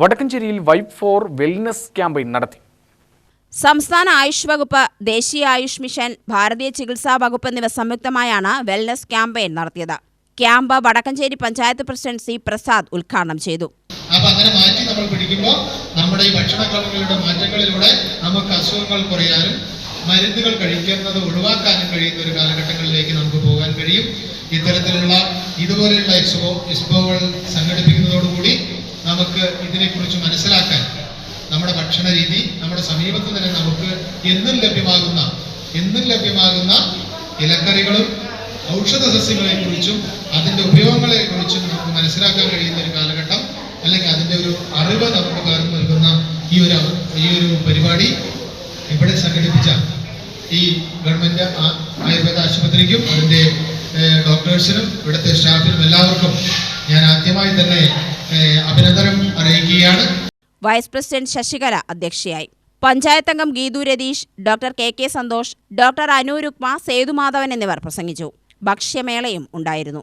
വടക്കഞ്ചേരിയിൽ vibe four wellness campaign നടത്തി. സംസ്ഥാന ആയുഷ് വകുപ്പ് ദേശീയ ആയുഷ് മിഷൻ ഭാരതീയ ചികിത്സാ വകുപ്പ് എന്നിവ സംയുക്തമായാണ് വെൽനസ് ക്യാമ്പയിൻ നടത്തിയത്. Camp Vadakkanchery panchayat president C Prasad ഉദ്ഘാടനം ചെയ്തു. അപ്പൊ അങ്ങനെ മാറ്റി നമ്മൾ പിടിക്കുമ്പോൾ നമ്മുടെ ഈ ഭക്ഷണക്രമങ്ങളുടെ മാറ്റങ്ങളിലൂടെ നമുക്ക് അസുഖങ്ങൾ കുറയാനും മരുന്നുകൾ കഴിക്കുന്നത് ഒഴിവാക്കാനും കഴിയുന്ന ഒരു കാലഘട്ടങ്ങളിലേക്ക് നമുക്ക് പോകാൻ കഴിയും. ഇത്തരത്തിലുള്ള ഇതുപോലെയുള്ള എക്സ്പോ എക്സ്പോകൾ സംഘടിപ്പിക്കുന്നതോടുകൂടി നമുക്ക് ഇതിനെക്കുറിച്ച് മനസ്സിലാക്കാൻ നമ്മുടെ ഭക്ഷണ രീതി നമ്മുടെ സമീപത്ത് തന്നെ നമുക്ക് എന്നും ലഭ്യമാകുന്ന എന്നും ലഭ്യമാകുന്ന ഇലക്കറികളും ഔഷധ സസ്യങ്ങളെ കുറിച്ചും അതിന്റെ ഉപയോഗങ്ങളെ കുറിച്ചും നമുക്ക് മനസ്സിലാക്കാൻ കഴിയുന്ന ഒരു കാലഘട്ടം അല്ലെങ്കിൽ അതിന്റെ ഒരു അറിവ് നമുക്ക് പകർന്നു നൽകുന്ന ഈ ഒരു ഈ ഒരു പരിപാടി ഇവിടെ സംഘടിപ്പിച്ച ഈ ഗവൺമെന്റ് ആയുർവേദ ആശുപത്രിക്കും അതിന്റെ ഡോക്ടേഴ്സിനും ഇവിടുത്തെ സ്റ്റാഫിനും എല്ലാവർക്കും ഞാൻ ആദ്യമായി തന്നെ അഭിനന്ദനം അറിയിക്കുകയാണ്. വൈസ് പ്രസിഡന്റ് ശശികല അധ്യക്ഷയായി. പഞ്ചായത്ത് അംഗം Geethu Ratheesh doctor K K Santhosh doctor Anu Rukma Sethumadhavan എന്നിവർ പ്രസംഗിച്ചു. ഭക്ഷ്യമേളയും ഉണ്ടായിരുന്നു.